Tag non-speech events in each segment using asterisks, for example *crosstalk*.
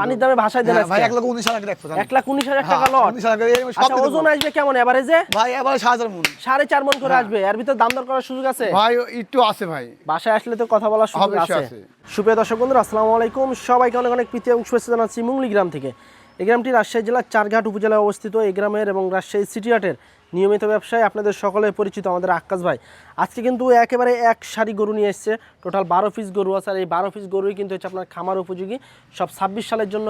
পানির দামে ভাষায় দেন হ্যাঁ, ভাই লক্ষ উনিশ হাজার টাকা লাখ উনিশ হাজার টাকা হ্যাঁ, লট। উনিশ হাজার আচ্ছা ওজন আসবে কেমন এভারেজে ভাই করে হ্যাঁ। আসবে এর ভিতর দাম দর করার সুযোগ আছে? ভাই একটু আছে ভাই। বাসায় আসলে তো কথা বলার সুযোগ আছে। সুপ্রিয় দর্শক বন্ধুরা আসসালামু আলাইকুম। সবাইকে অনেক অনেক প্রীতি এবং শুভেচ্ছা জানাচ্ছি মুংলি গ্রাম থেকে। এই গ্রামটি রাজশাহী জেলার চারঘাট উপজেলায় অবস্থিত। এই গ্রামের এবং রাজশাহী সিটি হাটের নিয়মিত ব্যবসায় আপনাদের সকলে পরিচিত আমাদের আক্কাস ভাই। আজকে কিন্তু একেবারে এক সারি গরু নিয়ে এসছে। টোটাল বারো পিস গরু আছে। আর এই বারো পিস গরুই কিন্তু হচ্ছে আপনার খামার উপযোগী। সব ছাব্বিশ সালের জন্য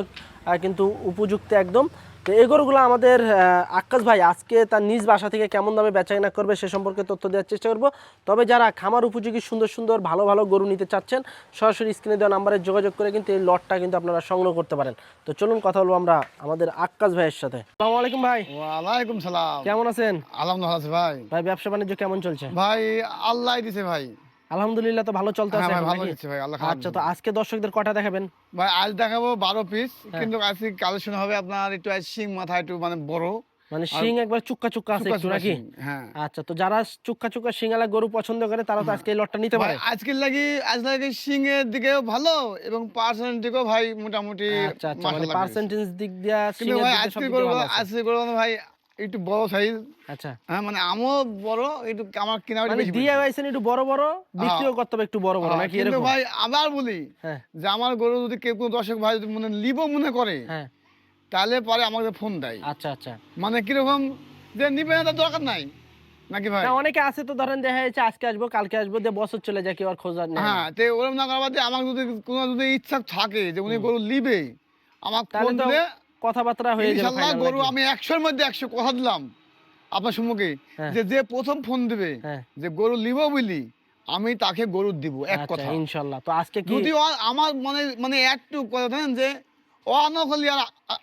কিন্তু উপযুক্ত একদম। তো এই গরুগুলো আমাদের আক্কাস ভাই আজকে তার নিজ বাসা থেকে কেমন দামে বেচাকেনা করবে সে সম্পর্কে তথ্য দেওয়ার চেষ্টা করব। তবে যারা খামার উপযোগী সুন্দর সুন্দর ভালো ভালো গরু নিতে চাচ্ছেন সরাসরি স্ক্রিনে দেওয়া নাম্বারে যোগাযোগ করে কিন্তু এই লটটা কিন্তু আপনারা সংগ্রহ করতে পারেন। তো চলুন কথা বলব আমরা আমাদের আক্কাস ভাইয়ের সাথে। আসসালামু আলাইকুম ভাই। ওয়ালাইকুম সালাম। কেমন আছেন? আলহামদুলিল্লাহ ভাই। ভাই ব্যবসা বাণিজ্য কেমন চলছে? ভাই আল্লাহ দিছে ভাই। আলহামদুলিল্লাহ তো ভালো চলতে হ্যাঁ আছে ভালো? দিচ্ছে ভাই আল্লাহ আচ্ছা তো আজকে দর্শকদের কটা দেখাবেন? ভাই আজ দেখাবো বারো পিস হ্যাঁ। কিন্তু আজকে কালেকশন হবে আপনার একটু শিং মাথা একটু মানে বড়। মানে শিং একবার চুক্কা চুক্কা আছে একটু নাকি? হ্যাঁ। আচ্ছা তো যারা চুক্কা চুক্কা শিঙালা গরু পছন্দ করে তারা তো আজকে এই লটটা নিতে পারে। ভাই আজকের লাগি আজ লাগি শিং এর দিকেও ভালো এবং পার্সেন্ট দিকেও ভাই মোটামুটি আচ্ছা আচ্ছা মানে পার্সেন্টেজ দিক দিয়া শিঙের ভাই দিকে সব আজকে ভালো আছে। আজকে করব ভাই একটু বড় সাইজ আচ্ছা। হ্যাঁ মানে আমও বড় একটু আমার কিনা মানে দিয়ে পাইছেন একটু বড় বড় বিক্রিও করতে হবে একটু বড় বড় হ্যাঁ, নাকি কিন্তু এরকম? ভাই আবার বলি হ্যাঁ। যে আমার গরু যদি কেউ কোনো দর্শক ভাই যদি মনে লিব মনে করে হ্যাঁ। তাহলে পরে আমাকে ফোন দেয়। আচ্ছা আচ্ছা। মানে কীরকম যে নিবে না দরকার নাই নাকি ভাই? অনেকে আছে তো ধরেন দেখা যাচ্ছে আজকে আসব কালকে আসব দিয়ে বছর চলে যায় কেউ আর খোঁজ না। হ্যাঁ তো ওরকম না করার বাদে আমার যদি কোনো যদি ইচ্ছা থাকে যে উনি গরু লিবে আমার ফোন দিলে কথাবার্তা হয়ে ইনশাল্লাহ গরু? আমি একশোর মধ্যে একশো কথা দিলাম আপনার সম্মুখে হ্যাঁ। যে যে প্রথম ফোন দিবে হ্যাঁ। যে গরু লিব বলি আমি তাকে গরু দিব এক আচ্ছা কথা। ইনশাল্লাহ। তো আজকে কি যদি আমার মনে মানে একটু কথা দেন যে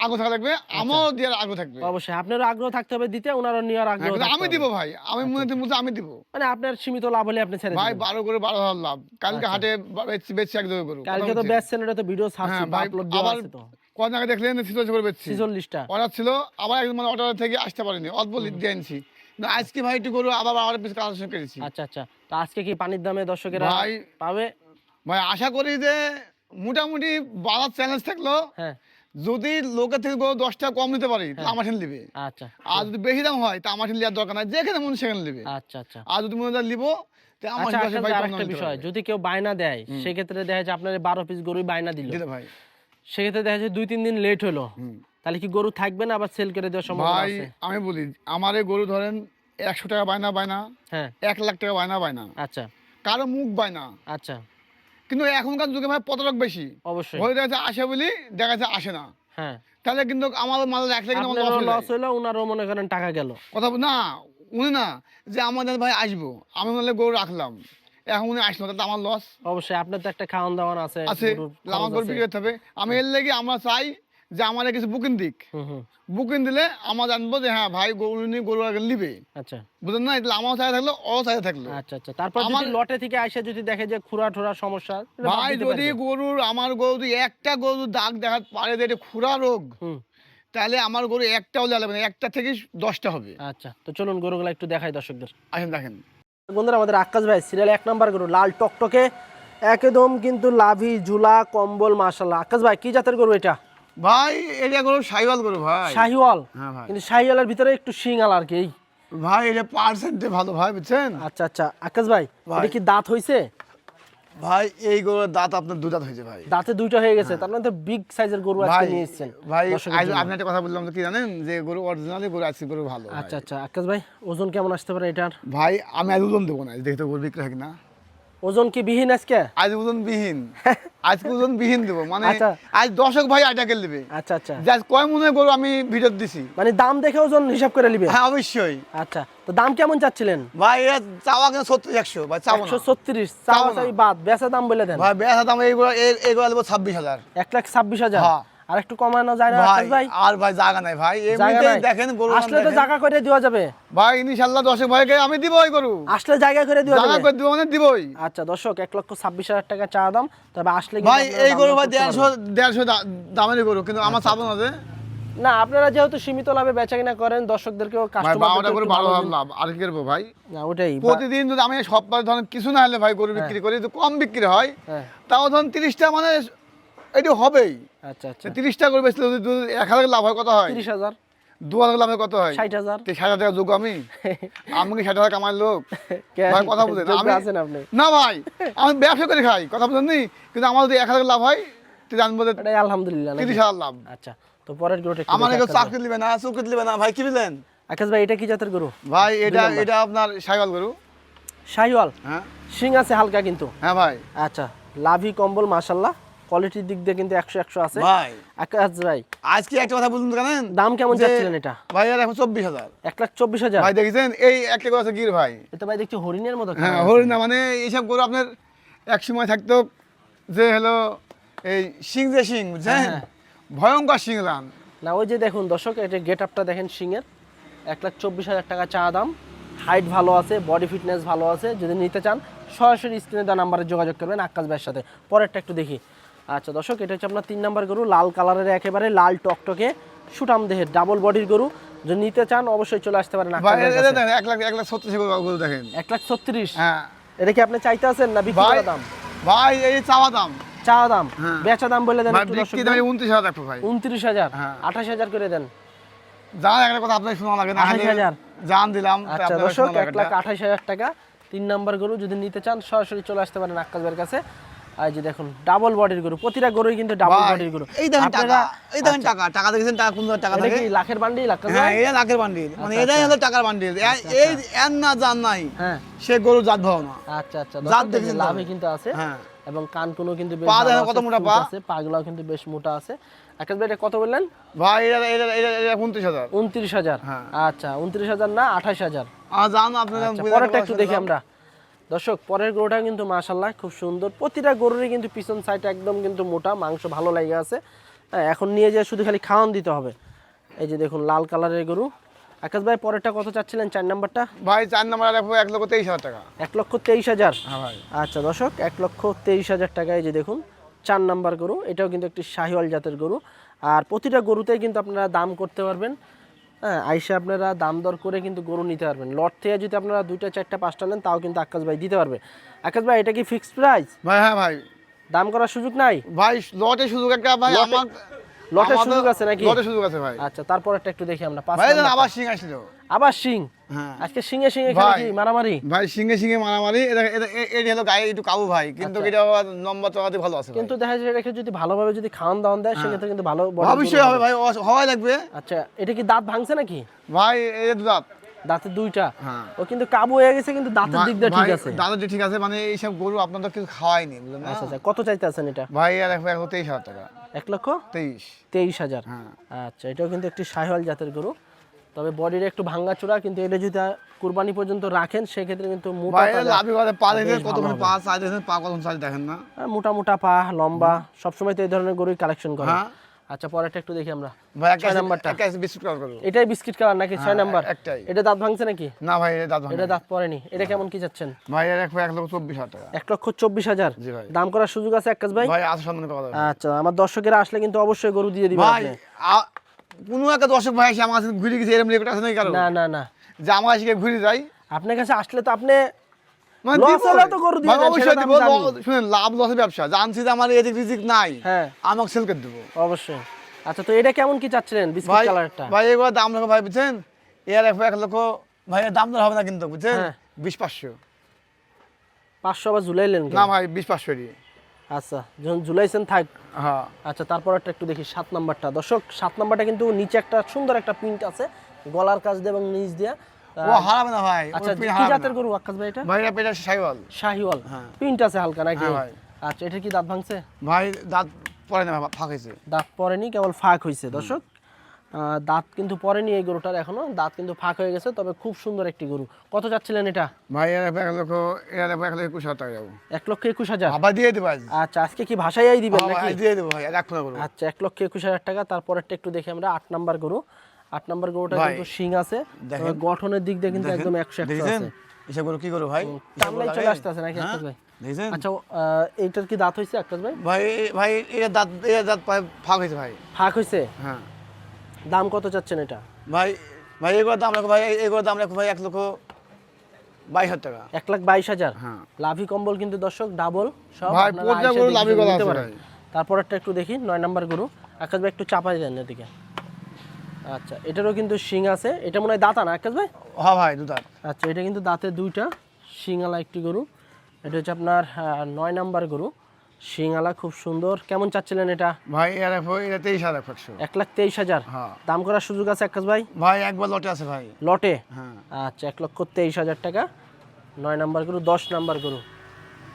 আগ্রহ থাকা লাগবে আমারও আগ্রহ থাকবে। অবশ্যই আপনারও আগ্রহ থাকতে হবে দিতে ওনারও নেওয়ার আগ্রহ হ্যাঁ, আমি। দিব ভাই আমি মনে হচ্ছে আমি দিব। মানে আপনার সীমিত লাভ হলে আপনি ছেড়ে ভাই। বারো করে বারো হাজার লাভ। কালকে আচ্ছা। হাটে বেচছি কালকে তো ব্যাচ চ্যানেলে তো ভিডিও ছাড়ছি আপলোড দেওয়া আছে তো। কদিন আগে দেখলেন সিজন করে বেচছি। ছিচল্লিশটা। অর্ডার ছিল আবার মানে অর্ডার থেকে আসতে পারিনি। দিয়ে আনছি। না, আজকে ভাই একটু গরু আবার আবার পিস কালেকশন করেছি আচ্ছা আচ্ছা। তো আজকে কি পানির দামে দর্শকেরা ভাই পাবে? ভাই আশা করি যে মোটামুটি চ্যালেঞ্জ থাকল। হ্যাঁ। যদি লোকের থেকে গরু দশ টাকা কম নিতে পারি তাহলে আমার ঠেন নিবে। আচ্ছা। আর যদি বেশি দাম হয় তা আমার ঠেন লিয়ার দরকার নাই। যেখানে মন সেখানে নিবে। আচ্ছা আচ্ছা। আর যদি মনে হয় নিব আচ্ছা আচ্ছা যদি কেউ বায়না দেয় সেক্ষেত্রে দেখা যায় আপনার বারো পিস গরুই বায়না দিল ভাই। সেক্ষেত্রে দেখা যায় দুই তিন দিন লেট হলো। তাহলে কি গরু থাকবে না? আবার সেল করে দেওয়ার সম্ভাবনা ভাই আছে? আমি বলি আমার এই গরু ধরেন একশো টাকা বায়না বায়না। হ্যাঁ। এক লাখ টাকা বায়না বায়না। আচ্ছা। কারও মুখ বায়না। আচ্ছা। কিন্তু এখনকার যুগে ভাই প্রতারক বেশি। অবশ্যই। হয়ে দেখা যাচ্ছে আসে বলি দেখা যাচ্ছে আসে না। হ্যাঁ। তাহলে কিন্তু আমার মাল রাখলে কিন্তু লস। হলো ওনারও মনে করেন টাকা গেল। কথা না উনি না যে আমাদের ভাই আসব আমি বললে গরু রাখলাম। এখন আসলো আমার লস অবশ্যই আপনার তো একটা খাওয়ান দাওয়ান আছে আছে গরুর আমার গরু বিক্রি হবে। আমি এর লেগে আমরা চাই যে আমার কিছু বুকিং দিক। বুকিং দিলে আমরা জানব যে হ্যাঁ ভাই গরু নিয়ে গরু আগে নিবে। আচ্ছা। বুঝলেন না? তাহলে আমার সাথে থাকল ও সাথে থাকল। আচ্ছা আচ্ছা। তারপর আমার- লটে থেকে আইসা যদি দেখে যে খুরা ঠোরা সমস্যা ভাই যদি গরুর আমার গরু যদি একটা গরু দাগ দেখাতে পারে যে এটা খুরা রোগ তাহলে আমার গরু একটা হলে লাগবে না একটা থেকে দশটা হবে। আচ্ছা তো চলুন গরুগুলো একটু দেখাই দর্শকদের। আসেন দেখেন। বন্ধুরা আমাদের আকাশ ভাই সিরিয়াল এক নাম্বার গরু লাল টকটকে একদম কিন্তু লাভি ঝুলা কম্বল মাশাল্লাহ আকাশ ভাই কি জাতের গরু এটা? ভাই এটা গরু সাইওয়াল গরু ভাই। শাহিওয়াল? হ্যাঁ কিন্তু শাহিওয়ালের ভিতরে একটু শিঙাল আর কি ভাই এটা পার্সেন্টে ভালো ভাই বুঝছেন? আচ্ছা আচ্ছা। আকাশ ভাই ভাই। এটা কি দাঁত হইছে? ভাই এই গরুর দাঁত আপনার দু দাঁত হয়েছে ভাই। দাঁতে দুইটা হয়ে গেছে তার মানে তো বিগ সাইজের গরু আজকে ভাই নিয়ে এসেছেন ভাই আপনি একটা কথা বললাম কি জানেন? যে গরু অরিজিনালি গরু আজকে গরু ভালো। আচ্ছা আচ্ছা। আকাশ ভাই ওজন কেমন আসতে পারে এটার? ভাই আমি আজ ওজন দেবো না দেখতে গরু বিক্রি হয় না ওজন কি বিহীন আজকে? আজ ওজন বিহীন *laughs* আজকে ওজন বিহীন দেবো। মানে আচ্ছা। আজ দশক ভাই আটাকে নেবে। আচ্ছা আচ্ছা। যে আজ কয় মনে গরু আমি ভিডিও দিছি। মানে দাম দেখে ওজন হিসাব করে নিবে? হ্যাঁ অবশ্যই। আচ্ছা তো দাম কেমন চাচ্ছিলেন? ভাই এর চাওয়া কিন্তু সত্তর একশো? ভাই চাবো একশো ছত্রিশ চাওয়া চাই বাদ বেচা দাম বলে দেন। ভাই বেসা দাম এইগুলো এইগুলো ছাব্বিশ হাজার। এক লাখ ছাব্বিশ হাজার। হ্যাঁ। আর একটু কমানো যায় না ভাই আর ভাই জায়গা নাই ভাই। এমনিতেই দেখেন গরু আসলে তো জায়গা করে দেওয়া যাবে। ভাই ইনশাল্লাহ দশক ভাইকে আমি দিব ওই গরু। আসলে জায়গা করে দেওয়া যাবে। জায়গা করে দিব মানে দিবই। আচ্ছা দর্শক এক লক্ষ ছাব্বিশ হাজার টাকা চা দাম। তবে আসলে ভাই এই গরু ভাই করতে দেড়শো পারবেন। দেড়শো দা- দামেরই গরু কিন্তু আমার চাবো না যে না আপনারা যেহেতু সীমিত লাভে বেচা কিনা করেন দর্শকদেরকেও কাস্টমার করে হাজার লাভ আর কি করব ভাই? না ওটাই। প্রতিদিন যদি আমি সপ্তাহে ধরেন কিছু না হলে ভাই গরু বিক্রি করি তো কম বিক্রি হয় হ্যাঁ। তাও ধরুন তিরিশটা মানে এটা হবেই। আচ্ছা আচ্ছা। তিরিশ টাকা করে যদি এক হাজার লাভ হয় কত হয়? তিরিশ হাজার। দু হাজার লাভ হয় কত হয়? ষাট হাজার। ষাট হাজার যোগ আমি? *laughs* আমি কি ষাট হাজার কামাই লোক? ভাই কথা আমি আছেন আপনি? না ভাই আমি ব্যবসা করে খাই কথা কিন্তু আমার যদি এক হাজার লাভ হয় তো জানব যে আলহামদুলিল্লাহ তিরিশ হাজার লাভ। আচ্ছা তো পরের গরুটা আমার ভাই। চাকরি দিবে না চুক্তি দিবে না ভাই কি দিলেন আকাশ ভাই এটা কি জাতের গরু? ভাই এটা এটা আপনার সাইকেল গরু। শাহিওয়াল হ্যাঁ। শিং আছে হালকা কিন্তু? হ্যাঁ ভাই। আচ্ছা লাভি কম্বল মাশাল্লাহ কোয়ালিটির দিক দিয়ে কিন্তু একশো একশো আছে। ভাই। আকাশ ভাই। আজকে একটা কথা বলুন জানেন দাম কেমন যে- চাচ্ছিলেন এটা? ভাই আর এখন চব্বিশ হাজার। এক লাখ চব্বিশ হাজার? ভাই দেখেছেন? এই একটা গরু আছে গির ভাই। এটা ভাই দেখছি হরিণের মতো হ্যাঁ খাওয়া মানে এইসব গরু আপনার এক সময় থাকতো যে হলো এই সিং যে সিং বুঝছেন? হ্যাঁ। ভয়ঙ্কর সিং রান না ওই যে দেখুন দর্শক এটা গেট আপটা দেখেন শিংয়ের এক লাখ চব্বিশ হাজার টাকা চা দাম। হাইট ভালো আছে বডি ফিটনেস ভালো আছে। যদি নিতে চান সরাসরি স্ক্রিনে দেওয়া নাম্বারে যোগাযোগ করবেন আকাশ ভাইয়ের সাথে। পরেরটা একটু দেখি। আচ্ছা দর্শক এটা হচ্ছে আপনার তিন নাম্বার গরু লাল কালারের একেবারে লাল টকটকে সুটাম দেহের ডাবল বডির গরু। যদি নিতে চান অবশ্যই চলে আসতে পারেন এক লাখ এক লাখ সত্তর গরু দেখেন। এক লাখ ছত্রিশ? হ্যাঁ। এটা কি আপনি চাইতে আছেন না বিক্রি করা দাম? ভাই এই চাওয়া দাম। চা দাম? হ্যাঁ। বেচা দাম বলে দেন বিক্রি দাম উনত্রিশ হাজার ভাই। উনত্রিশ হাজার? হ্যাঁ। আঠাশ হাজার করে দেন। জান একটা কথা আপনার শোনা লাগে না আঠাশ হাজার। জান দিলাম আচ্ছা দর্শক এক লাখ আঠাশ হাজার টাকা তিন নাম্বার গরু যদি নিতে চান সরাসরি চলে আসতে পারেন আক্কাস কাছে। আর যে দেখুন ডাবল বডির গরু প্রতিটা গরুই কিন্তু ডাবল বডির গরু। এই দেখেন টাকা এই দেখেন টাকা টাকা টাকা কোন টাকা এটা থাকে? কি লাখের বান্ডি আক্কাস হ্যাঁ এটা লাখের বান্ডিল মানে আচ্ছা, এটাই আচ্ছা। হলো টাকার বান্ডিল। এই এর না জান নাই হ্যাঁ। সে গরু জাত ভাও না আচ্ছা আচ্ছা। জাত দেখেন লাভে কিন্তু আছে। হ্যাঁ। এবং কান কোনো কিন্তু বেশ পা দেখেন কত মোটা পা? আছে, পাগুলাও কিন্তু বেশ মোটা আছে। আকাশ ভাই এটা কত বললেন? ভাই এটা এটা এটা এটা উনত্রিশ হাজার। উনত্রিশ হাজার। হ্যাঁ। আচ্ছা উনত্রিশ হাজার না আঠাশ হাজার? আর জান আপনার আচ্ছা, পরেরটা একটু দেখি আমরা। দর্শক পরের গরুটা কিন্তু মাশাল্লাহ খুব সুন্দর। প্রতিটা গরুরই কিন্তু পিছন সাইড একদম কিন্তু মোটা মাংস ভালো লাগে আছে। হ্যাঁ, এখন নিয়ে যেয়ে শুধু খালি খাওয়ান দিতে হবে। এই যে দেখুন লাল কালারের গরু। আকাশ ভাই পরেরটা কত চাচ্ছিলেন? চার নাম্বারটা? ভাই চার নাম্বার রাখব এক লক্ষ তেইশ হাজার টাকা। এক লক্ষ তেইশ হাজার? হ্যাঁ আচ্ছা দর্শক এক লক্ষ তেইশ হাজার টাকায় যে দেখুন চার নাম্বার গরু। এটাও কিন্তু একটি শাহিওয়াল জাতের গরু। আর প্রতিটা গরুতেই কিন্তু আপনারা দাম করতে পারবেন। হ্যাঁ আইসে আপনারা দাম দর করে কিন্তু গরু নিতে পারবেন। লট থেকে যদি আপনারা দুইটা চারটা পাঁচটা নেন তাও কিন্তু আকাশ ভাই দিতে পারবে। আকাশ ভাই এটা কি ফিক্সড প্রাইস ভাই হ্যাঁ ভাই। দাম করার সুযোগ নাই? ভাই লটে সুযোগ একটা ভাই আমার লটের সুযোগ আছে নাকি? লটে সুযোগ আছে ভাই। আচ্ছা তারপর একটা একটু দেখি আমরা পাঁচ ভাই আবার সিং আসলো আবার সিং? আজকে সিংয়ে সিংয়ে খেলে কি মারামারি? ভাই সিংহে সিংহে মারামারি এটা এটা হলো গায়ে একটু কাবু ভাই কিন্তু আচ্ছা। এটা নম্বর চড়াতে ভালো আছে কিন্তু দেখা যায় রেখে যদি ভালোভাবে যদি খাওয়ান দাওয়ান দেয় সেক্ষেত্রে কিন্তু ভালো অবশ্যই হবে ভাই হওয়াই লাগবে। আচ্ছা এটা কি দাঁত ভাঙছে নাকি? ভাই এই দাঁত। দাঁতের দুইটা? হ্যাঁ। ও কিন্তু কাবু হয়ে গেছে কিন্তু দাঁতের দিক দিয়ে ঠিক আছে। দাদা ঠিক আছে মানে এইসব গরু আপনাদের কিছু খাওয়াইনি বুঝলেন আচ্ছা আচ্ছা কত চাইতে আছেন এটা? ভাই আর এখন এখন তেইশ হাজার টাকা। এক লক্ষ? তেইশ। তেইশ হাজার। হ্যাঁ। আচ্ছা এটাও কিন্তু একটি সাহিওয়াল জাতের গরু। তবে বডির একটু ভাঙ্গা চূড়া কিন্তু এটা যদি কুরবানি পর্যন্ত রাখেন সেক্ষেত্রে কিন্তু মোটা পা দেখেন কতক্ষণ পা সাইজ দেখেন পা কতক্ষণ সাইজ দেখেন না? মোটা মোটা পা লম্বা সবসময় তো এই ধরনের গরুই কালেকশন করে। হ্যাঁ। আচ্ছা পরেরটা একটু দেখি আমরা। ভাই একটা নাম্বারটা। একটা বিস্কুট কালার করব। এটাই বিস্কিট কালার নাকি? ছয় হ্যাঁ, নাম্বার। একটাই। এটা দাঁত ভাঙছে নাকি? না ভাই এটা দাঁত ভাঙে এটা দাঁত পড়েনি। এটা কেমন কি যাচ্ছেন? ভাই এক এক লক্ষ চব্বিশ হাজার টাকা। এক লক্ষ চব্বিশ হাজার? জি ভাই। দাম করার সুযোগ আছে আকাশ ভাই? ভাই আসো সম্মান কথা আচ্ছা আমার দর্শকেরা আসলে কিন্তু অবশ্যই গরু দিয়ে দিবেন ভাই কোনো একটা দর্শক ভাই এসে আমার কাছে ঘুরে গেছে এরকম রেকর্ড আছে নাকি কারও? না না না। যে আমার কাছে ঘুরে যাই। আপনার কাছে আসলে তো আপনি মানে লাভ ব্যবসা। জানছি যে আমার এদিক রিজিক নাই। হ্যাঁ। আমাকে সেল করে দেবো। অবশ্যই। আচ্ছা তো এটা কেমন কি চাচ্ছিলেন বিস্কিট কালারটা ভাই এগুলো দাম রাখো ভাই বুঝছেন? এর এক এক লক্ষ ভাই দাম দর হবে না কিন্তু বুঝছেন? হ্যাঁ। বিশ পাঁচশো। পাঁচশো আবার ঝুলাইলেন? না ভাই বিশ পাঁচশো দিয়ে আচ্ছা যখন ঝুলাইছেন থাক হ্যাঁ। আচ্ছা তারপর একটা একটু দেখি সাত নাম্বারটা। দর্শক সাত নাম্বারটা কিন্তু নিচে একটা সুন্দর একটা প্রিন্ট আছে গলার কাজ দিয়ে এবং নিচ দিয়ে। ও হারাবে না ভাই আচ্ছা কি জাতের গরু আকাশ ভাই এটা? ভাই এটা পেটা শাহিওয়াল। প্রিন্ট আছে হালকা নাকি? আচ্ছা এটা কি দাঁত ভাঙছে? ভাই দাঁত পরে না ফাঁক হয়েছে। দাঁত পরেনি কেবল ফাঁক হয়েছে দর্শক। দাঁত কিন্তু পড়েনি এই গরুটার এখনও। দাঁত কিন্তু ফাঁক হয়ে গেছে তবে খুব সুন্দর একটি গরু। কত যাচ্ছিলেন এটা? ভাই এর এক লক্ষ এর এক লক্ষ একুশ হাজার টাকা। এক লক্ষ একুশ হাজার? আবার দিয়ে দেবো আচ্ছা আজকে কি ভাষাই দিবেন নাকি? দিয়ে দেবো ভাই রাখব না আচ্ছা এক লক্ষ একুশ হাজার টাকা। তারপরেরটা একটু দেখি আমরা আট নাম্বার গরু। আট নাম্বার গরুটা কিন্তু শিং আছে। গঠনের দিক দিয়ে কিন্তু একদম একশো একশো আছে। এসব গরু কি ভাই? টানলাই চলে আসতেছে নাকি আকাশ ভাই? আচ্ছা এইটার কি দাঁত হয়েছে আকাশ ভাই? ভাই ভাই এটা দাঁত এটা দাঁত ফাঁক হয়েছে ভাই। ফাঁক হয়েছে হ্যাঁ। দাম কত চাচ্ছেন এটা? ভাই ভাই এগুলোর দাম রাখো ভাই এগুলোর দাম রাখো ভাই এক লক্ষ বাইশ হাজার টাকা। এক লাখ বাইশ হাজার? হ্যাঁ। লাভি কম্বল কিন্তু দর্শক ডাবল সব লাভি। ভাই। তারপরেরটা একটু দেখি নয় নাম্বার গরু। আকাশ ভাই একটু চাপাই দেন এদিকে। আচ্ছা এটারও কিন্তু শিং আছে। এটা মনে হয় দাঁতা না আকাশ ভাই? হ্যাঁ ভাই দুধার আচ্ছা এটা কিন্তু দাঁতে দুইটা শিঙালা একটি গরু। এটা হচ্ছে আপনার নয় নাম্বার গরু। শিঙালা খুব সুন্দর। কেমন চাচ্ছিলেন এটা? ভাই এটা তেইশ হাজার একশো। এক লাখ তেইশ হাজার? হ্যাঁ। দাম করার সুযোগ আছে আকাশ ভাই? ভাই একবার লটে আছে ভাই। লটে? হ্যাঁ। আচ্ছা এক লক্ষ তেইশ হাজার টাকা। নয় নাম্বার গরু দশ নাম্বার গরু।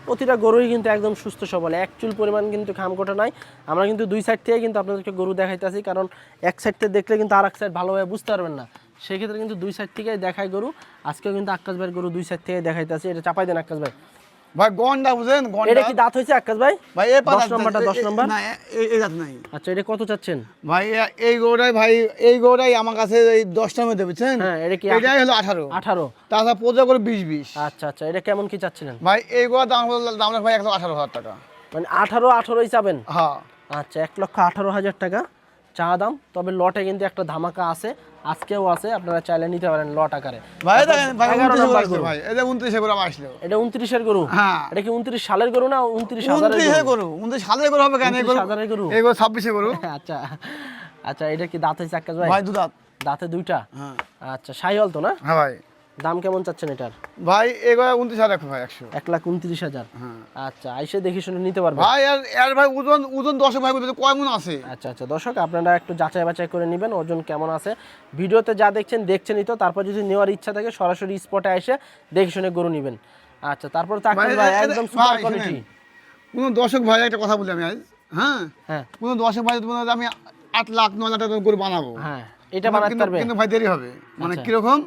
প্রতিটা গরুই কিন্তু একদম সুস্থ সবল। এক চুল পরিমাণ কিন্তু খাম খামকোটা নাই। আমরা কিন্তু দুই সাইড থেকে কিন্তু আপনাদেরকে গরু দেখাইতেছি কারণ এক সাইড থেকে দেখলে কিন্তু আর এক সাইড ভালোভাবে বুঝতে পারবেন না। সেক্ষেত্রে কিন্তু দুই সাইড থেকেই দেখায় গরু। আজকেও কিন্তু আকাশ ভাইয়ের গরু দুই সাইড থেকে দেখাইতেছি। এটা চাপাই দেন আকাশ ভাই। ভাই গন্ডা বুঝেন এটা কি দাঁত হয়েছে আকাশ ভাই? ভাই এই দশ নম্বরটা দশ নম্বর। না এই- জাত নাই। আচ্ছা এটা কত চাচ্ছেন? ভাই এই গরুটাই ভাই এই গরুটাই আমার কাছে এই দশটার মধ্যে বুঝছেন? হ্যাঁ এটা কি এটাই হলো আঠারো। আঠারো। তাছাড়া পূজা করে বিশ বিশ। আচ্ছা আচ্ছা এটা কেমন কি চাচ্ছিলেন? ভাই এই গরুর দাম হলো দাম ভাই একশো আঠারো হাজার টাকা। মানে আঠারো আঠারোই চাবেন? হ্যাঁ। আচ্ছা এক লক্ষ আঠারো হাজার টাকা। চা দাম তবে লটে কিন্তু একটা ধামাকা আছে। আজকেও আছে আপনারা চাইলে নিতে পারেন লট আকারে। ভাই এটা উনত্রিশে গরু। আসলো। এটা উনত্রিশের গরু? হ্যাঁ। এটা কি উনত্রিশ সালের গরু না উনত্রিশ হাজারের উনত্রিশে গরু? গরু। উনত্রিশ সালের গরু হবে কেন? গরু 29 হাজারের গরু? এই গরু ছাব্বিশে গরু। *laughs* আচ্ছা। আচ্ছা এটা কি দাঁতে চাক্কা ভাই? ভাই দুধাত দাঁতে দুইটা? হ্যাঁ। আচ্ছা সাইহল তো না? হ্যাঁ ভাই। দাম কেমন চাচ্ছেন এটার? ভাই এই গরু উনত্রিশ হাজার ভাই একশো। এক লাখ উনত্রিশ হাজার? হ্যাঁ। আচ্ছা আইসে দেখে শুনে নিতে পারবে ভাই আর এর ভাই ওজন ওজন দশে ভাই বলতে কয় মন আছে? আচ্ছা আচ্ছা দর্শক আপনারা একটু যাচাই বাছাই করে নেবেন ওজন কেমন আছে। ভিডিওতে যা দেখছেন দেখছেনই তো তারপর যদি নেওয়ার ইচ্ছা থাকে সরাসরি স্পটে এসে দেখে শুনে গরু নেবেন। আচ্ছা তারপর মানে ভাই একদম সুপার কোয়ালিটি কোনো দর্শক ভাই একটা কথা বলি আমি আজ হ্যাঁ? হ্যাঁ। কোনো দর্শক ভাই যদি আমি আট লাখ নয় লাখ টাকা গরু বানাবো হ্যাঁ এটা বানাতে পারবে। কিন্তু ভাই দেরি হবে। মানে আচ্ছা। কীরকম?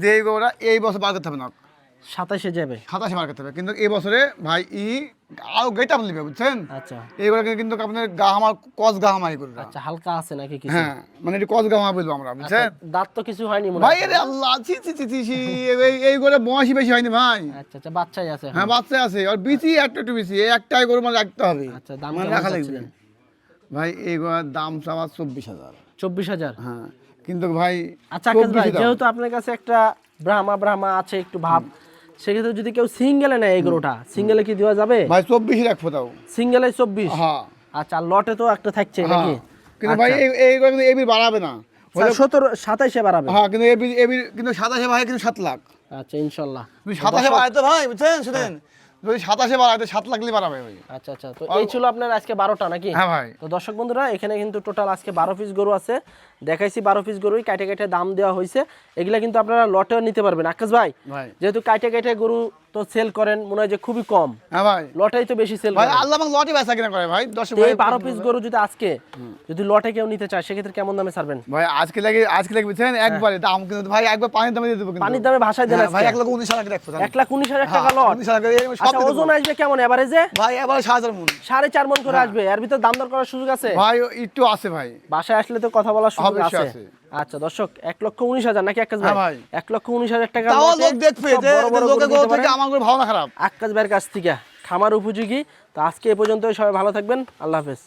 যে এই গরুটা এই বছর বার করতে হবে না। সাতাশে যাবে। সাতাশে বার করতে হবে। কিন্তু এই বছরে ভাই ই আরও গেটা নিবে বুঝছেন? আচ্ছা। এই গরু কিন্তু আপনার গা আমার কস গা আমার এই আচ্ছা হালকা আছে নাকি কিছু? হ্যাঁ মানে এটা কস গা আমার বলব আমরা বুঝছেন? আচ্ছা, দাঁত তো কিছু হয়নি মনে ভাই আরে আল্লাহ ছি ছি ছি ছি এই এই গরু বয়সই বেশি হয়নি ভাই। আচ্ছা আচ্ছা বাচ্চাই আছে হ্যাঁ বাচ্চা আছে। আর বিচি একটা বেশি এই একটাই গরু মানে রাখতে হবে। আচ্ছা দাম মানে রাখা লাগবে। ভাই এই গরুর দাম চাওয়া চব্বিশ হাজার। চব্বিশ হাজার? হ্যাঁ। কিন্তু ভাই আচ্ছা ভাই যেহেতু আপনার কাছে একটা ব্রাহ্মা ব্রাহ্মা আছে একটু ভাব সেক্ষেত্রে যদি কেউ সিঙ্গেলে নেয় এই গরুটা সিঙ্গেলে কি দেওয়া যাবে? ভাই চব্বিশ রাখব তাও সিঙ্গেলে চব্বিশ? হ্যাঁ। আচ্ছা লটে তো একটা থাকছে নাকি? হ্যাঁ। কিন্তু ভাই এই এই কিন্তু এবি বাড়াবে না। সতেরো সাতাইশে বাড়াবে। হ্যাঁ কিন্তু এবি এবি কিন্তু সাতাশে ভাই কিন্তু সাত লাখ। আচ্ছা ইনশাল্লাহ। সাতাশে বাড়াইতে ভাই বুঝছেন? শুনেন। যদি সাতাশে বাড়াইতে সাত লাখ বাড়াবে ভাই আচ্ছা আচ্ছা। তো এই ছিল আপনার আজকে বারোটা নাকি? হ্যাঁ ভাই। তো দর্শক বন্ধুরা এখানে কিন্তু টোটাল আজকে বারো পিস গরু আছে। দেখাইছি বারো পিস গরুই কাটে কাটে দাম দেওয়া হয়েছে এগুলা কিন্তু আপনারা লটেও নিতে পারবেন। আকাশ ভাই ভাই। যেহেতু কাটে কাটে গরু তো সেল করেন মনে হয় যে খুবই কম। হ্যাঁ ভাই। লটেই তো বেশি সেল ভাই আল্লাহ আমাকে লটে বেচা কিনা করে ভাই। দশ তো এই বারো পিস গরু যদি আজকে যদি লটে কেউ নিতে চায় সেক্ষেত্রে কেমন দামে ছাড়বেন? ভাই আজকে লাগে আজকে লাগে বুঝছেন? একবারে দাম কিন্তু ভাই একবার পানির দামে দিয়ে দেবো কিন্তু। পানির দামে ভাষায় দেন হ্যাঁ, ভাই। এক লাখ উনিশ হাজার টাকা দেখব এক লাখ উনিশ হাজার টাকা হ্যাঁ, লট। উনিশ হাজার ওজন আসবে কেমন এভারেজে ভাই এভারেজ মন। সাড়ে চার মন করে আসবে। এর ভিতর দাম দর করার সুযোগ আছে? ভাই একটু আছে ভাই। বাসায় আসলে তো কথা বলার সুযোগ আছে। আছে। আচ্ছা দর্শক এক লক্ষ উনিশ হাজার নাকি আকাশ হ্যাঁ ভাই। ভাই। এক লক্ষ উনিশ হাজার টাকা তাও লোক দেখবে যে বড় বড় লোকে গরু গরু থেকে আমার ভালো খারাপ। আকাশ ভাইয়ের কাছ থেকে খামার উপযোগী। তো আজকে এ পর্যন্ত সবাই ভালো থাকবেন। আল্লাহ হাফেজ।